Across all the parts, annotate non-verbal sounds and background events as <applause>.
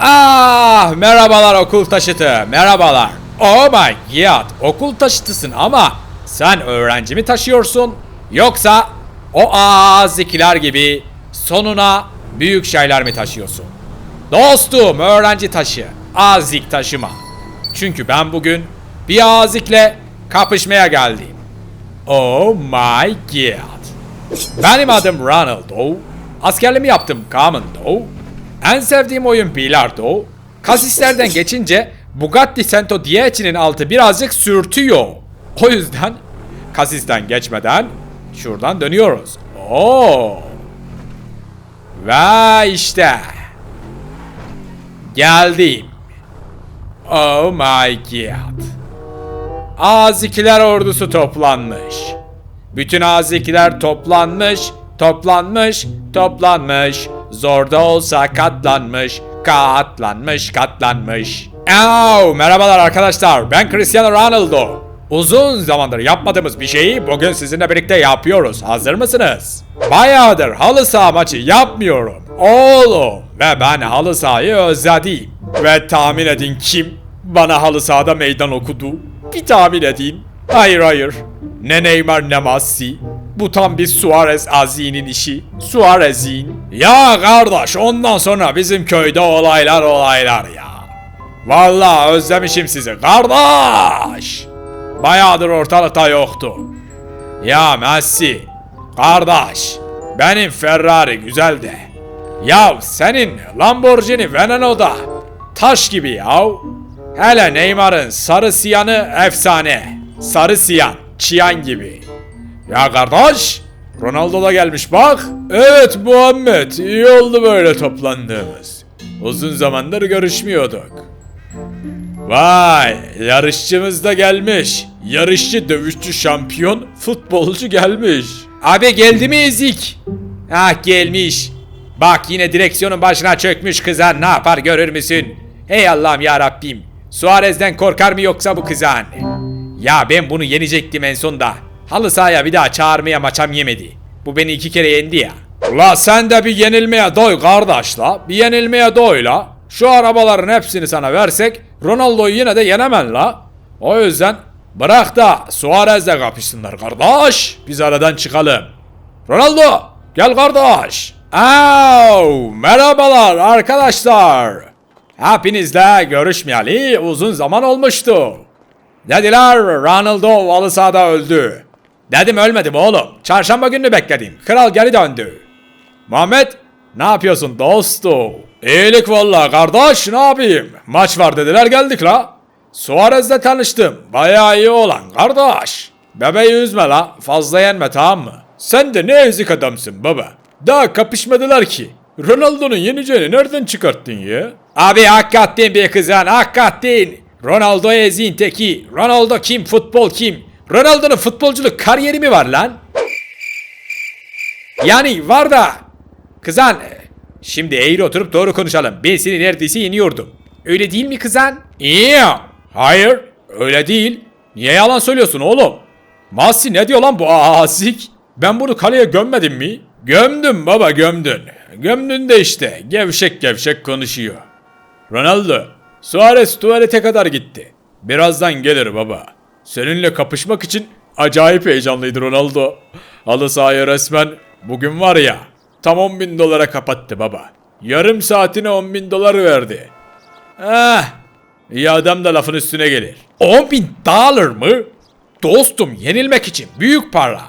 Ah merhabalar okul taşıtı merhabalar. Oh my god okul taşıtısın ama sen öğrenci mi taşıyorsun yoksa o azikiler gibi sonuna büyük şeyler mi taşıyorsun? Dostum öğrenci taşı azik taşıma. Çünkü ben bugün bir azikle kapışmaya geldim. Oh my god. Benim adım Ronaldo. Askerliğimi yaptım Commando. En sevdiğim oyun bilardo. Kasislerden geçince Bugatti Sento Dieci'nin altı birazcık sürtüyor. O yüzden kasisten geçmeden şuradan dönüyoruz. Oo. Ve işte. Geldim. Oh my god. Azikiler ordusu toplanmış. Bütün azikiler toplanmış, toplanmış, toplanmış. Zor da olsa katlanmış, katlanmış, katlanmış. Eau, merhabalar arkadaşlar. Ben Cristiano Ronaldo. Uzun zamandır yapmadığımız bir şeyi bugün sizinle birlikte yapıyoruz. Hazır mısınız? Bayağıdır halı saha maçı yapmıyorum. Oğlum ve ben halı sahayı özledim. Ve tahmin edin kim bana halı sahada meydan okudu? Bir tahmin edin. Hayır hayır. Ne Neymar ne Messi. Bu tam bir Suarez Azi'nin işi. Suarez'in. Ya kardeş ondan sonra bizim köyde olaylar olaylar ya. Vallahi özlemişim sizi kardeş. Bayağıdır ortalıkta yoktu. Ya Messi. Kardeş. Benim Ferrari güzel de. Ya senin Lamborghini Veneno'da taş gibi yav. Hele Neymar'ın sarı siyanı efsane. Sarı siyan, çiyan gibi. Ya kardeş, Ronaldo da gelmiş bak. Evet Muhammed, iyi oldu böyle toplandığımız. Uzun zamandır görüşmüyorduk. Vay, yarışçımız da gelmiş. Yarışçı, dövüşçü, şampiyon, futbolcu gelmiş. Abi geldi mi ezik? Ah gelmiş. Bak yine direksiyonun başına çökmüş kızan ne yapar görür müsün? Hey Allah'ım ya Rabbim. Suarez'den korkar mı yoksa bu kızan? Ya ben bunu yenecektim en sonda. Halı sahaya bir daha çağırmaya maçam yemedi. Bu beni iki kere yendi ya. Ula sen de bir yenilmeye doy kardeş la. Bir yenilmeye doy la. Şu arabaların hepsini sana versek Ronaldo'yu yine de yenemen la. O yüzden bırak da Suarez'le kapışsınlar kardeş. Biz aradan çıkalım. Ronaldo gel kardeş. Au, merhabalar arkadaşlar. Hepinizle görüşmeyeli uzun zaman olmuştu. Dediler Ronaldo halı sahada öldü. Dedim ölmedim oğlum. Çarşamba gününü bekledim. Kral geri döndü. Muhammed ne yapıyorsun dostu? İyilik valla kardeş ne yapayım? Maç var dediler geldik la. Suarez'le tanıştım. Bayağı iyi olan kardeş. Bebeği üzme la. Fazla yenme tamam mı? Sen de ne ezik adamsın baba. Daha kapışmadılar ki. Ronaldo'nun yeneceğini nereden çıkarttın ya? Abi hakikaten bir kızan hakikaten. Ronaldo ezin teki. Ronaldo kim futbol kim? Ronaldo'nun futbolculuk kariyeri mi var lan? Yani var da. Kızan. Şimdi eğri oturup doğru konuşalım. Ben seni neredeyse yeniyordum. Öyle değil mi kızan? İyi. Hayır. Öyle değil. Niye yalan söylüyorsun oğlum? Masi ne diyor lan bu azik? Ben bunu kaleye gömmedim mi? Gömdüm baba gömdün. Gömdün de işte gevşek gevşek konuşuyor. Ronaldo, Suarez tuvalete kadar gitti. Birazdan gelir baba. Seninle kapışmak için acayip heyecanlıydı Ronaldo. Halı sahaya resmen bugün var ya tam 10 bin dolara kapattı baba. Yarım saatine 10 bin dolar verdi. Eh, iyi adam da lafın üstüne gelir. 10 bin dolar mı? Dostum yenilmek için büyük para.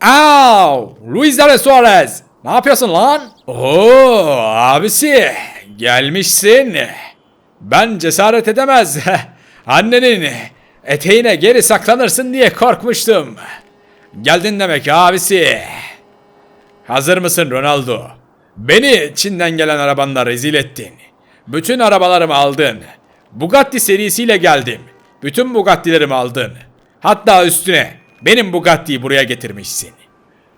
Au! Luis Suarez Suarez! Ne yapıyorsun lan? Oo abisi gelmişsin. Ben cesaret edemez. <laughs> Annenin eteğine geri saklanırsın diye korkmuştum. Geldin demek abisi. Hazır mısın Ronaldo? Beni Çin'den gelen arabanla rezil ettin. Bütün arabalarımı aldın. Bugatti serisiyle geldim. Bütün Bugatti'lerimi aldın. Hatta üstüne benim Bugatti'yi buraya getirmişsin.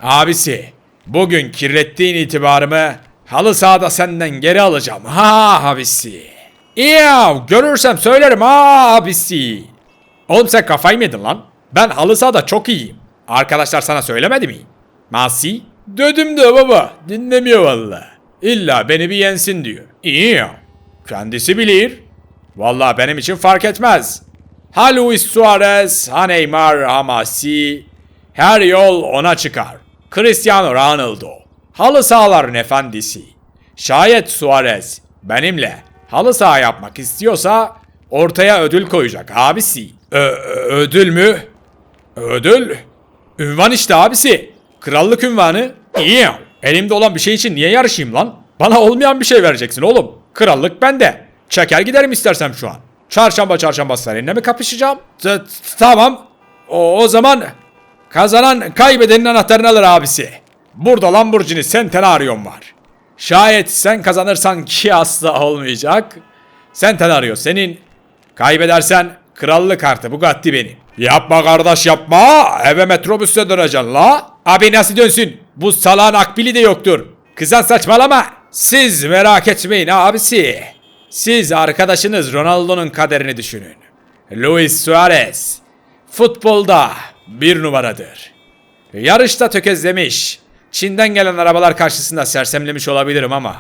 Abisi, bugün kirlettiğin itibarımı halı sahada senden geri alacağım. Ha abisi. Ya görürsem söylerim abisi. Oğlum sen kafayı mı yedin lan? Ben halı sahada çok iyiyim. Arkadaşlar sana söylemedi mi? Masi? Dedim de baba dinlemiyor valla. İlla beni bir yensin diyor. İyi ya. Kendisi bilir. Vallahi benim için fark etmez. Ha Luis Suarez, ha Neymar, ha Messi. Her yol ona çıkar. Cristiano Ronaldo. Halı sahaların efendisi. Şayet Suarez benimle halı saha yapmak istiyorsa ortaya ödül koyacak abisi. Ö- ödül mü? Ödül? Ünvan işte abisi. Krallık ünvanı. İyi. Elimde olan bir şey için niye yarışayım lan? Bana olmayan bir şey vereceksin oğlum. Krallık bende. Çeker giderim istersem şu an. Çarşamba çarşamba seninle mi kapışacağım? Tamam. O, o zaman kazanan kaybedenin anahtarını alır abisi. Burada Lamborghini Centenarion var. Şayet sen kazanırsan ki asla olmayacak. Centenario senin. Kaybedersen krallık kartı Bugatti benim. Yapma kardeş yapma. Eve metrobüste döneceksin la. Abi nasıl dönsün? Bu salağın akbili de yoktur. Kızan saçmalama. Siz merak etmeyin abisi. Siz arkadaşınız Ronaldo'nun kaderini düşünün. Luis Suarez futbolda bir numaradır. Yarışta tökezlemiş. Çin'den gelen arabalar karşısında sersemlemiş olabilirim ama.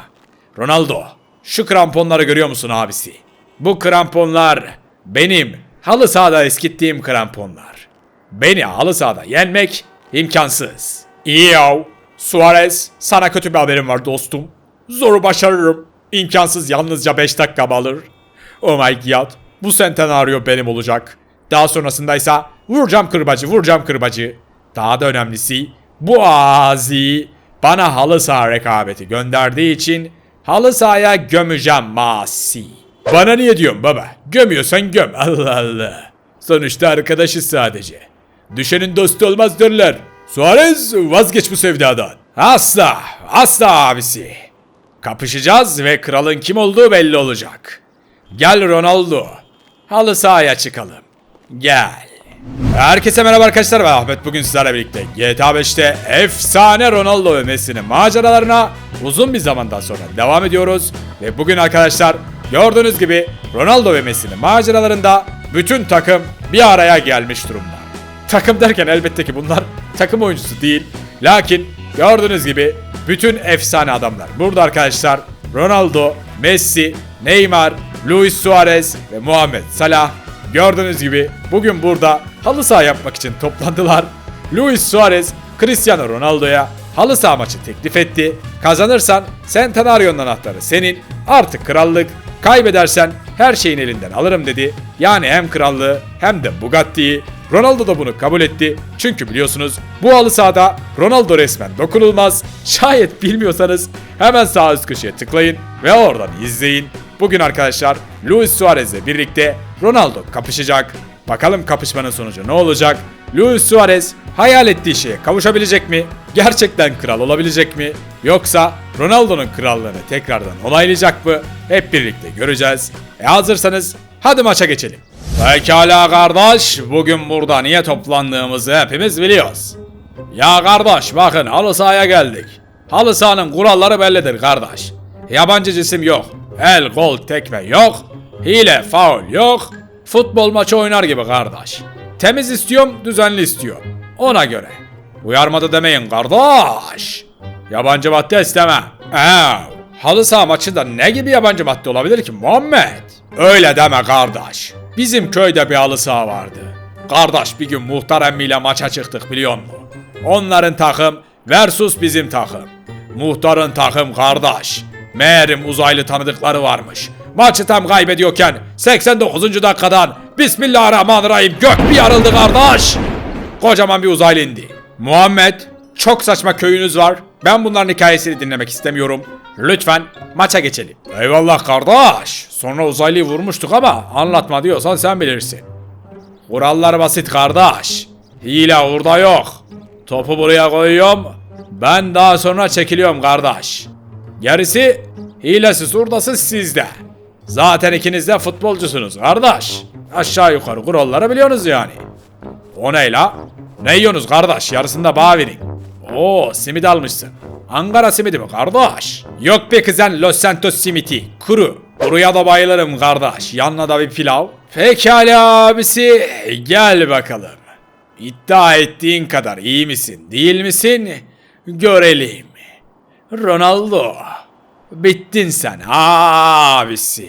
Ronaldo, şu kramponları görüyor musun abisi? Bu kramponlar benim halı sahada eskittiğim kramponlar. Beni halı sahada yenmek imkansız. İyi yav. Suarez, sana kötü bir haberim var dostum. Zoru başarırım. İmkansız yalnızca 5 dakika alır. Oh my god. Bu sentenaryo benim olacak. Daha sonrasındaysa vuracağım kırbacı, vuracağım kırbacı. Daha da önemlisi bu Azi bana halı saha rekabeti gönderdiği için halı sahaya gömeceğim Masi. Bana niye diyorsun baba? Gömüyorsan göm <laughs> Allah Allah. Sonuçta arkadaşız sadece. Düşenin dostu olmaz derler. Suarez vazgeç bu sevdadan. Asla, asla abisi. Kapışacağız ve kralın kim olduğu belli olacak. Gel Ronaldo. Halı sahaya çıkalım. Gel. Herkese merhaba arkadaşlar ben Ahmet bugün sizlerle birlikte GTA 5'te efsane Ronaldo ve Messi'nin maceralarına uzun bir zamandan sonra devam ediyoruz. Ve bugün arkadaşlar gördüğünüz gibi Ronaldo ve Messi'nin maceralarında bütün takım bir araya gelmiş durumda. Takım derken elbette ki bunlar takım oyuncusu değil. Lakin gördüğünüz gibi bütün efsane adamlar. Burada arkadaşlar Ronaldo, Messi, Neymar, Luis Suarez ve Muhammed Salah Gördüğünüz gibi bugün burada halı saha yapmak için toplandılar. Luis Suarez Cristiano Ronaldo'ya halı saha maçı teklif etti. Kazanırsan Centenario'nun anahtarı senin. Artık krallık. Kaybedersen her şeyin elinden alırım dedi. Yani hem krallığı hem de Bugatti'yi. Ronaldo da bunu kabul etti. Çünkü biliyorsunuz bu halı sahada Ronaldo resmen dokunulmaz. Şayet bilmiyorsanız hemen sağ üst köşeye tıklayın ve oradan izleyin. Bugün arkadaşlar Luis Suarez'le birlikte Ronaldo kapışacak. Bakalım kapışmanın sonucu ne olacak? Luis Suarez hayal ettiği şeye kavuşabilecek mi? Gerçekten kral olabilecek mi? Yoksa Ronaldo'nun krallığını tekrardan onaylayacak mı? Hep birlikte göreceğiz. E hazırsanız hadi maça geçelim. Pekala kardeş, bugün burada niye toplandığımızı hepimiz biliyoruz. Ya kardeş bakın halı sahaya geldik. Halı sahanın kuralları bellidir kardeş. Yabancı cisim yok. El, gol, tekme yok. Hile, faul yok. Futbol maçı oynar gibi kardeş. Temiz istiyorum, düzenli istiyorum. Ona göre. Uyarmadı demeyin kardeş. Yabancı madde istemem. Eee, halı saha maçında ne gibi yabancı madde olabilir ki Muhammed? Öyle deme kardeş. Bizim köyde bir halı saha vardı. Kardeş bir gün muhtar emmiyle maça çıktık biliyor musun? Onların takım versus bizim takım. Muhtarın takım kardeş. Meğerim uzaylı tanıdıkları varmış. Maçı tam kaybediyorken 89. dakikadan Bismillahirrahmanirrahim gök bir yarıldı kardeş. Kocaman bir uzaylı indi. Muhammed çok saçma köyünüz var. Ben bunların hikayesini dinlemek istemiyorum. Lütfen maça geçelim. Eyvallah kardeş. Sonra uzaylıyı vurmuştuk ama anlatma diyorsan sen bilirsin. Kurallar basit kardeş. Hile orada yok. Topu buraya koyuyorum. Ben daha sonra çekiliyorum kardeş. Gerisi hilesiz hurdasız sizde. Zaten ikiniz de futbolcusunuz kardeş. Aşağı yukarı kuralları biliyorsunuz yani. O ne la? Ne yiyorsunuz kardeş? Yarısında bağ verin. Oo simit almışsın. Ankara simidi mi kardeş? Yok be kızan Los Santos simiti. Kuru. Kuruya da bayılırım kardeş. Yanına da bir pilav. Pekala abisi. Gel bakalım. İddia ettiğin kadar iyi misin değil misin? Görelim. Ronaldo. Bittin sen abisi.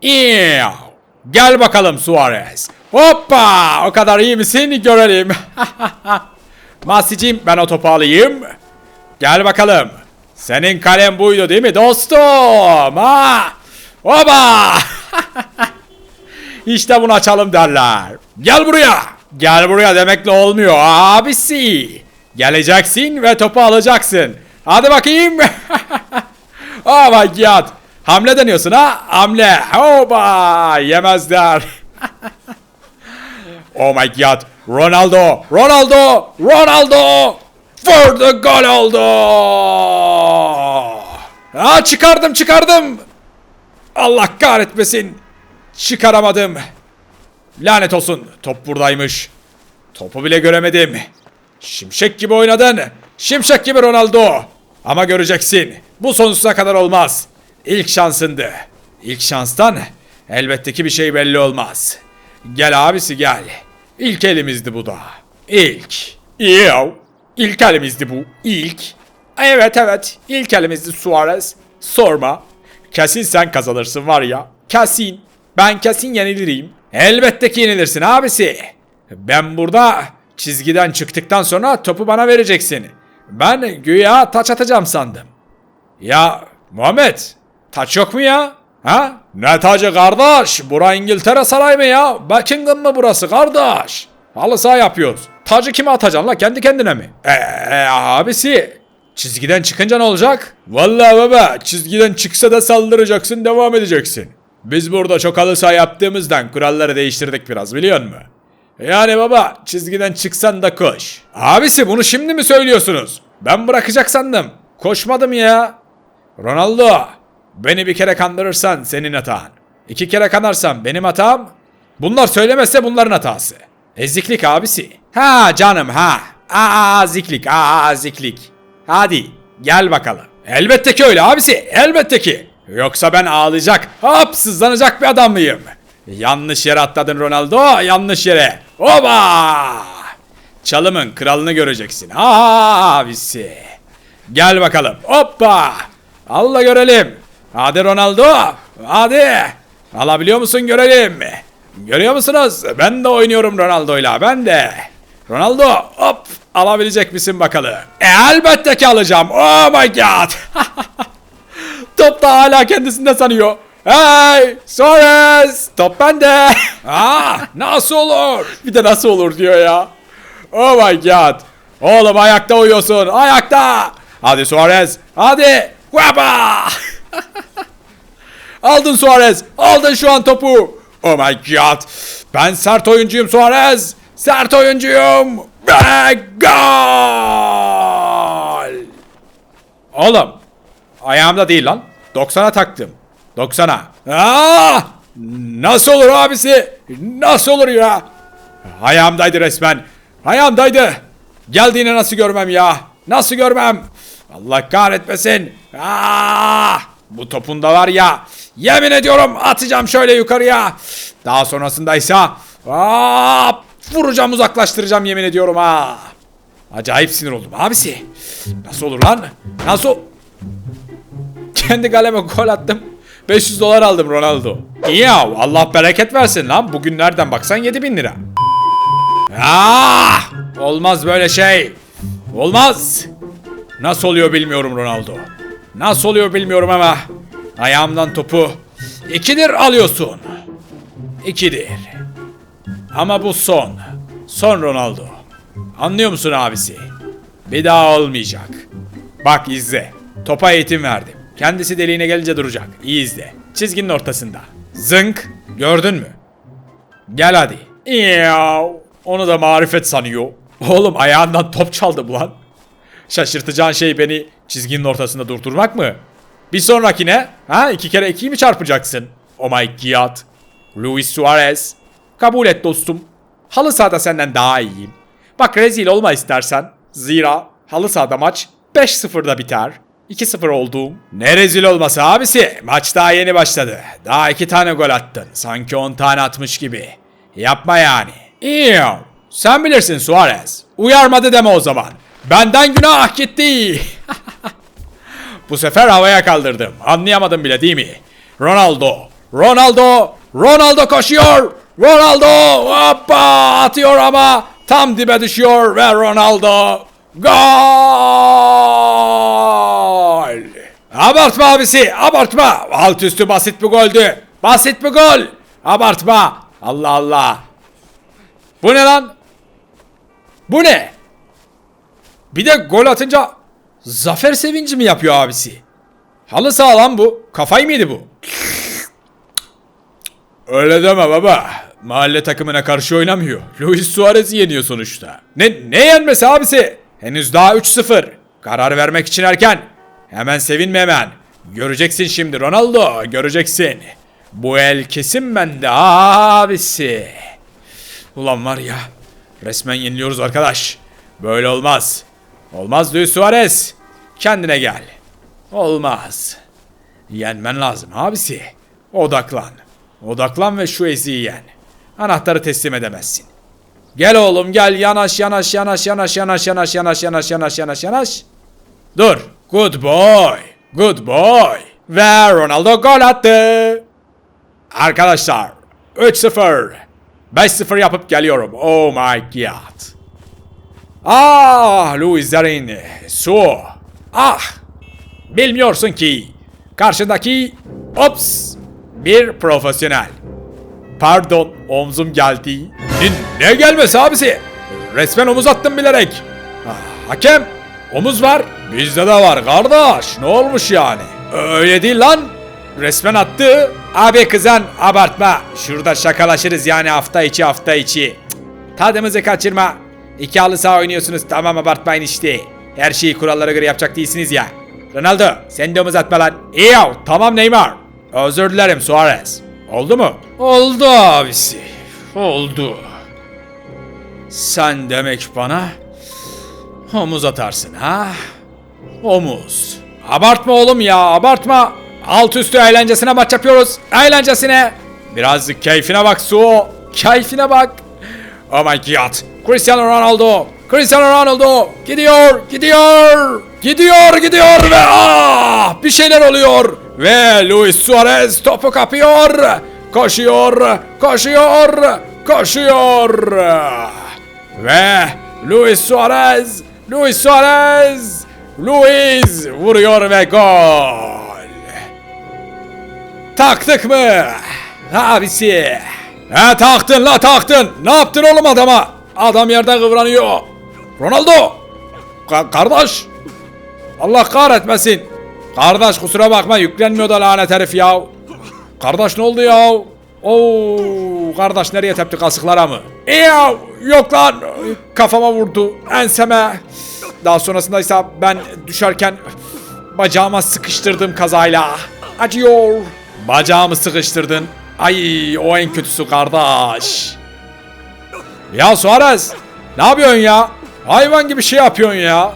İyav. Gel bakalım Suarez. Hoppa! O kadar iyi misin? Görelim. <laughs> Masicim ben o topu alayım. Gel bakalım. Senin kalem buydu değil mi dostum? Ha? Hoba! <laughs> işte bunu açalım derler. Gel buraya. Gel buraya demekle olmuyor abisi. Geleceksin ve topu alacaksın. Hadi bakayım. <laughs> oh my god. Hamle deniyorsun ha? Hamle. Hoba! Yemezler. <laughs> oh my god. Ronaldo. Ronaldo. Ronaldo. Vurdu gol oldu. Ha çıkardım çıkardım. Allah kahretmesin. Çıkaramadım. Lanet olsun. Top buradaymış. Topu bile göremedim. Şimşek gibi oynadın. Şimşek gibi Ronaldo. Ama göreceksin. Bu sonsuza kadar olmaz. İlk şansındı. İlk şanstan elbette ki bir şey belli olmaz. Gel abisi gel. İlk elimizdi bu da. İlk. Yav. İlk elimizdi bu. İlk. Evet evet. İlk elimizdi Suarez. Sorma. Kesin sen kazanırsın var ya. Kesin. Ben kesin yenilirim. Elbette ki yenilirsin abisi. Ben burada çizgiden çıktıktan sonra topu bana vereceksin. Ben güya taç atacağım sandım. Ya Muhammed taç yok mu ya? Ha? Ne tacı kardeş? Bura İngiltere saray mı ya? Buckingham mı burası kardeş? Halı saha yapıyoruz. Tacı kime atacaksın la kendi kendine mi? Eee abisi çizgiden çıkınca ne olacak? Vallahi baba çizgiden çıksa da saldıracaksın devam edeceksin. Biz burada çok halı saha yaptığımızdan kuralları değiştirdik biraz biliyor musun? Yani baba çizgiden çıksan da koş. Abisi bunu şimdi mi söylüyorsunuz? Ben bırakacak sandım. Koşmadım ya. Ronaldo beni bir kere kandırırsan senin hatan. İki kere kanarsan benim hatam. Bunlar söylemezse bunların hatası. Eziklik abisi. Ha canım ha. Aa ziklik aa ziklik. Hadi gel bakalım. Elbette ki öyle abisi elbette ki. Yoksa ben ağlayacak hop sızlanacak bir adam mıyım? Yanlış yere atladın Ronaldo yanlış yere. Oba! Çalımın kralını göreceksin abisi. Gel bakalım. Hoppa! Allah görelim. Hadi Ronaldo. Hadi. Alabiliyor musun görelim. Görüyor musunuz? Ben de oynuyorum Ronaldo'yla. Ben de. Ronaldo hop alabilecek misin bakalım? E, elbette ki alacağım. Oh my god. <laughs> Top da hala kendisinde sanıyor. Hey Suarez top bende. Aa, <laughs> nasıl olur? Bir de nasıl olur diyor ya. Oh my god. Oğlum ayakta uyuyorsun. Ayakta. Hadi Suarez. Hadi. Guapa. <laughs> Aldın Suarez. Aldın şu an topu. Oh my god. Ben sert oyuncuyum Suarez. Sert oyuncuyum. Ve gol. Oğlum. Ayağımda değil lan. 90'a taktım. 90'a. Aa! Nasıl olur abisi? Nasıl olur ya? Ayağımdaydı resmen. Ayağımdaydı. Geldiğini nasıl görmem ya? Nasıl görmem? Allah kahretmesin. Aa! Bu topunda var ya. Yemin ediyorum atacağım şöyle yukarıya. Daha sonrasında ise aa, vuracağım uzaklaştıracağım yemin ediyorum ha. Acayip sinir oldum abisi. Nasıl olur lan? Nasıl? Kendi kaleme gol attım. 500 dolar aldım Ronaldo. Ya Allah bereket versin lan. Bugün nereden baksan 7000 lira. Ah! Olmaz böyle şey. Olmaz. Nasıl oluyor bilmiyorum Ronaldo. Nasıl oluyor bilmiyorum ama ayağımdan topu ikidir alıyorsun. İkidir. Ama bu son. Son Ronaldo. Anlıyor musun abisi? Bir daha olmayacak. Bak izle. Topa eğitim verdim. Kendisi deliğine gelince duracak. İyi izle. Çizginin ortasında. Zınk. Gördün mü? Gel hadi. Yav. Onu da marifet sanıyor. Oğlum ayağından top çaldı lan. Şaşırtacağın şey beni çizginin ortasında durdurmak mı? Bir sonrakine ha iki kere ikiyi mi çarpacaksın? Oh my god. Luis Suarez. Kabul et dostum. Halı sahada senden daha iyiyim. Bak rezil olma istersen. Zira halı sahada maç 5-0'da biter. 2-0 olduğum. Ne rezil olması abisi. Maç daha yeni başladı. Daha iki tane gol attın. Sanki 10 tane atmış gibi. Yapma yani. İyi. Sen bilirsin Suarez. Uyarmadı deme o zaman. Benden günah gitti. <laughs> Bu sefer havaya kaldırdım. Anlayamadım bile değil mi? Ronaldo. Ronaldo. Ronaldo koşuyor. Ronaldo. Hoppa atıyor ama tam dibe düşüyor ve Ronaldo. Gol. Abartma abisi abartma. Alt üstü basit bir goldü. Basit bir gol. Abartma. Allah Allah. Bu ne lan? Bu ne? Bir de gol atınca zafer sevinci mi yapıyor abisi? Halı sağ lan bu. Kafayı mıydı bu? Öyle deme baba. Mahalle takımına karşı oynamıyor. Luis Suarez'i yeniyor sonuçta. Ne, ne yenmesi abisi? Henüz daha 3-0. Karar vermek için erken. Hemen sevinme hemen. Göreceksin şimdi Ronaldo. Göreceksin. Bu el kesin bende abisi. Ulan var ya. Resmen yeniliyoruz arkadaş. Böyle olmaz. Olmaz Luis Suarez. Kendine gel. Olmaz. Yenmen lazım abisi. Odaklan. Odaklan ve şu eziği yen. Anahtarı teslim edemezsin. Gel oğlum gel yanaş yanaş yanaş yanaş yanaş yanaş yanaş yanaş yanaş yanaş yanaş. Dur. Good boy. Good boy. Ve Ronaldo gol attı. Arkadaşlar 3-0. 5-0 yapıp geliyorum. Oh my god. Ah Luis Zarin. Su. Ah. Bilmiyorsun ki. Karşındaki ops bir profesyonel. Pardon omzum geldi. Ne, ne gelmesi abisi? Resmen omuz attım bilerek. Ah, hakem omuz var. Bizde de var kardeş. Ne olmuş yani? Öyle değil lan. Resmen attı. Abi kızan abartma. Şurada şakalaşırız yani hafta içi hafta içi. Tadımızı kaçırma. İki halı saha oynuyorsunuz tamam abartmayın işte. Her şeyi kurallara göre yapacak değilsiniz ya. Ronaldo sen de omuz atma lan. İyi tamam Neymar. Özür dilerim Suarez. Oldu mu? Oldu abisi. Oldu. Sen demek bana omuz atarsın ha? Omuz. Abartma oğlum ya abartma. Alt üstü eğlencesine maç yapıyoruz. Eğlencesine. Birazcık keyfine bak Su. Keyfine bak. Oh my god. Cristiano Ronaldo. Cristiano Ronaldo. Gidiyor. Gidiyor. Gidiyor gidiyor ve ah bir şeyler oluyor. Ve Luis Suarez topu kapıyor. Koşuyor. Koşuyor. Koşuyor. Ve Luis Suarez. Luis Suarez. Luis vuruyor ve gol. Taktık mı? Abisi. He taktın la taktın. Ne yaptın oğlum adama? Adam yerde kıvranıyor. Ronaldo. Ka- kardeş. Allah kahretmesin. Kardeş kusura bakma yüklenmiyor da lanet herif ya. Kardeş ne oldu ya? Oo, kardeş nereye tepti kasıklara mı? Ya yok lan kafama vurdu enseme. Daha sonrasında ise ben düşerken bacağıma sıkıştırdım kazayla. Acıyor. Bacağımı sıkıştırdın. Ay o en kötüsü kardeş. Ya Suarez ne yapıyorsun ya? Hayvan gibi şey yapıyorsun ya.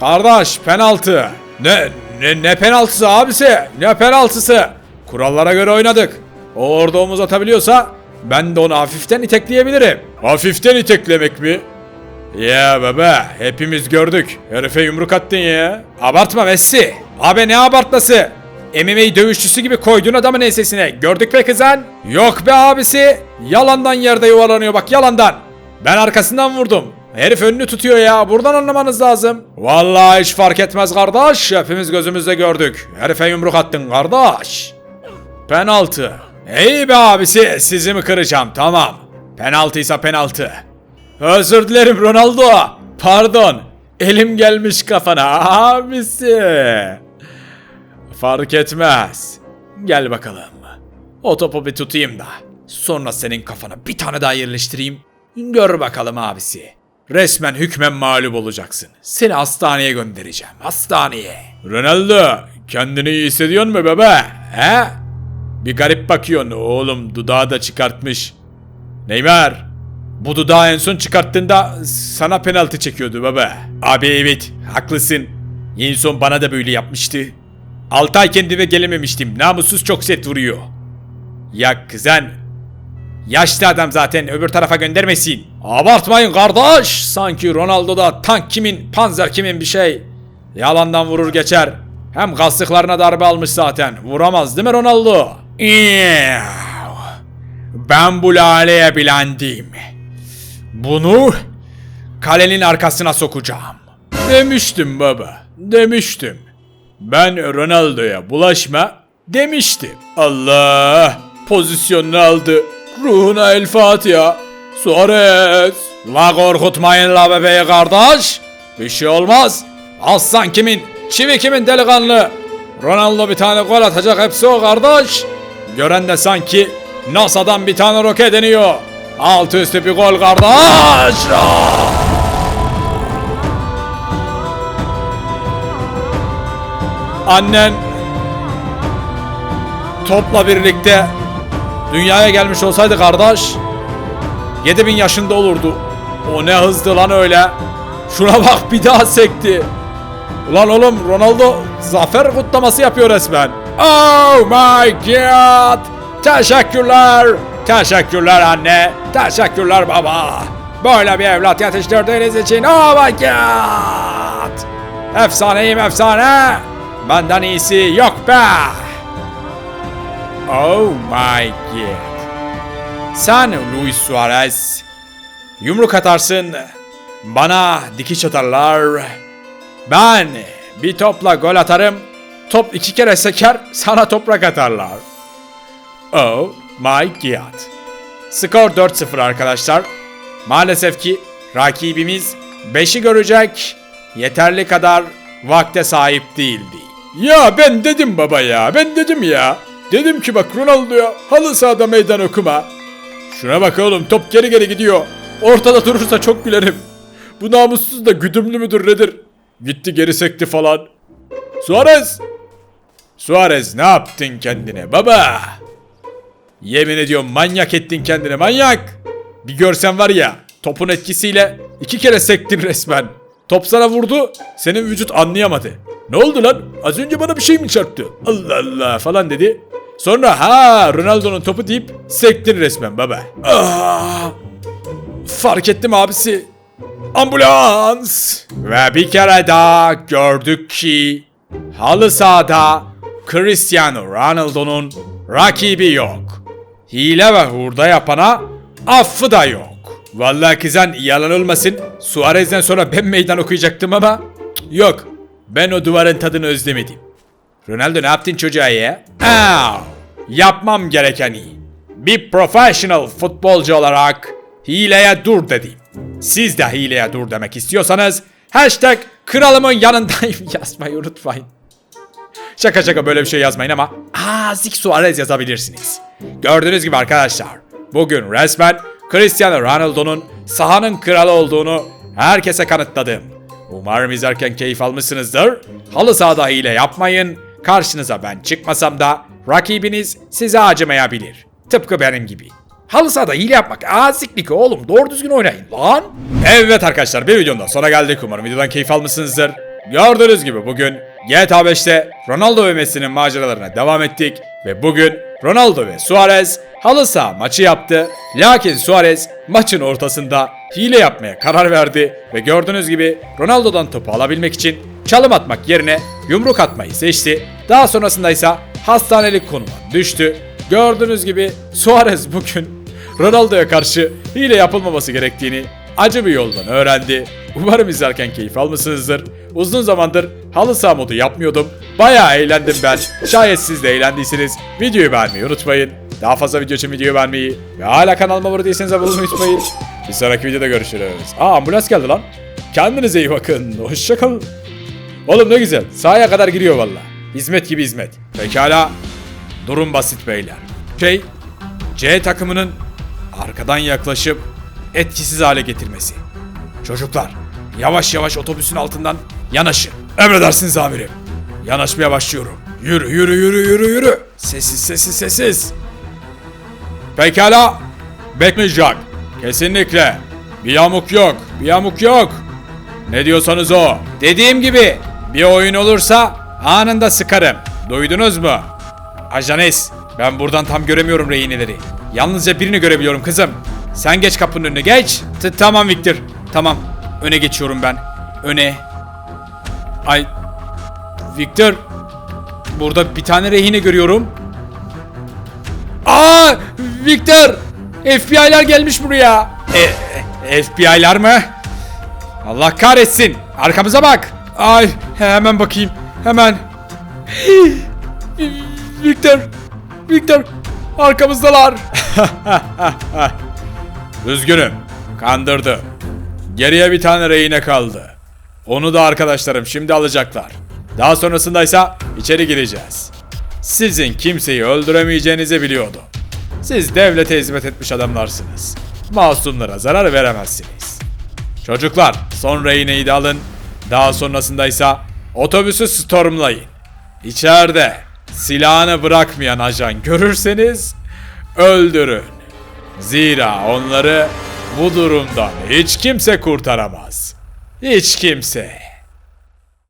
Kardeş penaltı. Ne ne ne penaltısı abisi? Ne penaltısı? Kurallara göre oynadık. O orada omuz atabiliyorsa ben de onu hafiften itekleyebilirim. Hafiften iteklemek mi? Ya baba hepimiz gördük. Herife yumruk attın ya. Abartma Messi. Abi ne abartması? MMA dövüşçüsü gibi koydun adamın ensesine. Gördük be kızan. Yok be abisi. Yalandan yerde yuvarlanıyor bak yalandan. Ben arkasından vurdum. Herif önünü tutuyor ya. Buradan anlamanız lazım. Vallahi hiç fark etmez kardeş. Hepimiz gözümüzle gördük. Herife yumruk attın kardeş. Penaltı. İyi be abisi sizi mi kıracağım tamam. Penaltıysa penaltı. Özür dilerim Ronaldo. Pardon. Elim gelmiş kafana abisi. Fark etmez. Gel bakalım. O topu bir tutayım da. Sonra senin kafana bir tane daha yerleştireyim. Gör bakalım abisi. Resmen hükmen mağlup olacaksın. Seni hastaneye göndereceğim. Hastaneye. Ronaldo kendini iyi hissediyor mu bebe? He? Bir garip bakıyorsun oğlum dudağı da çıkartmış. Neymar bu dudağı en son çıkarttığında sana penaltı çekiyordu baba. Abi evet haklısın. En son bana da böyle yapmıştı. 6 ay kendime gelememiştim. Namussuz çok set vuruyor. Ya kızan. Yaşlı adam zaten öbür tarafa göndermesin. Abartmayın kardeş. Sanki Ronaldo'da tank kimin, panzer kimin bir şey. Yalandan vurur geçer. Hem kastıklarına darbe almış zaten. Vuramaz değil mi Ronaldo? İyav. Ben bu laleye bilendim. Bunu kalenin arkasına sokacağım. Demiştim baba. Demiştim. Ben Ronaldo'ya bulaşma demiştim. Allah! Pozisyonunu aldı. Ruhuna el Fatiha. Suarez. La korkutmayın la bebeği kardeş. Bir şey olmaz. Aslan kimin? Çivi kimin delikanlı? Ronaldo bir tane gol atacak hepsi o kardeş. Gören de sanki NASA'dan bir tane roket deniyor. Altı üstü bir gol kardeş. Annen topla birlikte dünyaya gelmiş olsaydı kardeş 7000 yaşında olurdu. O ne hızdı lan öyle. Şuna bak bir daha sekti. Ulan oğlum Ronaldo zafer kutlaması yapıyor resmen. Oh my god. Teşekkürler. Teşekkürler anne. Teşekkürler baba. Böyle bir evlat yetiştirdiğiniz için oh my god. Efsaneyim efsane. Benden iyisi yok be. Oh my god. Sen Luis Suarez yumruk atarsın. Bana dikiş atarlar. Ben bir topla gol atarım. Top iki kere seker sana toprak atarlar. Oh my god. Skor 4-0 arkadaşlar. Maalesef ki rakibimiz 5'i görecek yeterli kadar vakte sahip değildi. Ya ben dedim baba ya ben dedim ya. Dedim ki bak Ronaldo'ya halı sahada meydan okuma. Şuna bak oğlum top geri geri gidiyor. Ortada durursa çok gülerim. Bu namussuz da güdümlü müdür nedir? Gitti geri sekti falan. Suarez! Suarez ne yaptın kendine baba? Yemin ediyorum manyak ettin kendine manyak. Bir görsen var ya topun etkisiyle iki kere sektin resmen. Top sana vurdu senin vücut anlayamadı. Ne oldu lan? Az önce bana bir şey mi çarptı? Allah Allah falan dedi. Sonra ha Ronaldo'nun topu deyip sektin resmen baba. Ah, fark ettim abisi. Ambulans! Ve bir kere daha gördük ki halı sahada Cristiano Ronaldo'nun rakibi yok. Hile ve hurda yapana affı da yok. Vallahi kızan yalan olmasın Suarez'den sonra ben meydan okuyacaktım ama yok. Ben o duvarın tadını özlemedim. Ronaldo ne yaptın çocuğa ya? Aa, yapmam gerekeni. Bir professional futbolcu olarak hileye dur dedim. Siz de hileye dur demek istiyorsanız hashtag kralımın yanındayım <laughs> yazmayı unutmayın. Şaka şaka böyle bir şey yazmayın ama Azik Suarez yazabilirsiniz. Gördüğünüz gibi arkadaşlar bugün resmen Cristiano Ronaldo'nun sahanın kralı olduğunu herkese kanıtladım. Umarım izlerken keyif almışsınızdır. Halı sahada hile yapmayın. Karşınıza ben çıkmasam da rakibiniz size acımayabilir. Tıpkı benim gibi. Halı sahada hile yapmak aziklik oğlum. Doğru düzgün oynayın lan. Evet arkadaşlar bir videonun daha sonuna geldik. Umarım videodan keyif almışsınızdır. Gördüğünüz gibi bugün GTA 5'te Ronaldo ve Messi'nin maceralarına devam ettik. Ve bugün Ronaldo ve Suarez halı saha maçı yaptı. Lakin Suarez maçın ortasında hile yapmaya karar verdi. Ve gördüğünüz gibi Ronaldo'dan topu alabilmek için çalım atmak yerine yumruk atmayı seçti. Daha sonrasında ise hastanelik konuma düştü. Gördüğünüz gibi Suarez bugün Ronaldo'ya karşı hile yapılmaması gerektiğini acı bir yoldan öğrendi. Umarım izlerken keyif almışsınızdır. Uzun zamandır halı saha modu yapmıyordum. Bayağı eğlendim ben. Şayet siz de eğlendiyseniz videoyu beğenmeyi unutmayın. Daha fazla video için videoyu beğenmeyi ve hala kanalıma abone değilseniz abone olmayı unutmayın. Bir sonraki videoda görüşürüz. Aa ambulans geldi lan. Kendinize iyi bakın. Hoşçakalın. Oğlum ne güzel. Sahaya kadar giriyor valla. Hizmet gibi hizmet. Pekala. Durum basit beyler. Şey, C takımının arkadan yaklaşıp etkisiz hale getirmesi. Çocuklar, yavaş yavaş otobüsün altından yanaşın. Emredersiniz amirim. Yanaşmaya başlıyorum. Yürü, yürü, yürü, yürü, yürü. Sessiz, sessiz, sessiz. Pekala. Bekmeyecek. Kesinlikle. Bir yamuk yok, bir yamuk yok. Ne diyorsanız o. Dediğim gibi bir oyun olursa anında sıkarım. Duydunuz mu? Ajanes, ben buradan tam göremiyorum rehineleri. Yalnızca birini görebiliyorum kızım. Sen geç kapının önüne geç. T- tamam Victor. Tamam. Öne geçiyorum ben. Öne. Ay. Victor. Burada bir tane rehine görüyorum. Aa, Victor! FBI'lar gelmiş buraya. E, FBI'lar mı? Allah kahretsin. Arkamıza bak. Ay, hemen bakayım. Hemen. <gasps> Victor! Victor! Arkamızdalar. <laughs> Üzgünüm. Kandırdı. Geriye bir tane rehine kaldı. Onu da arkadaşlarım şimdi alacaklar. Daha sonrasında ise içeri gireceğiz. Sizin kimseyi öldüremeyeceğinizi biliyordum. Siz devlete hizmet etmiş adamlarsınız. Masumlara zarar veremezsiniz. Çocuklar son rehineyi de alın. Daha sonrasında ise otobüsü stormlayın. İçeride silahını bırakmayan ajan görürseniz öldürün. Zira onları bu durumdan hiç kimse kurtaramaz. Hiç kimse.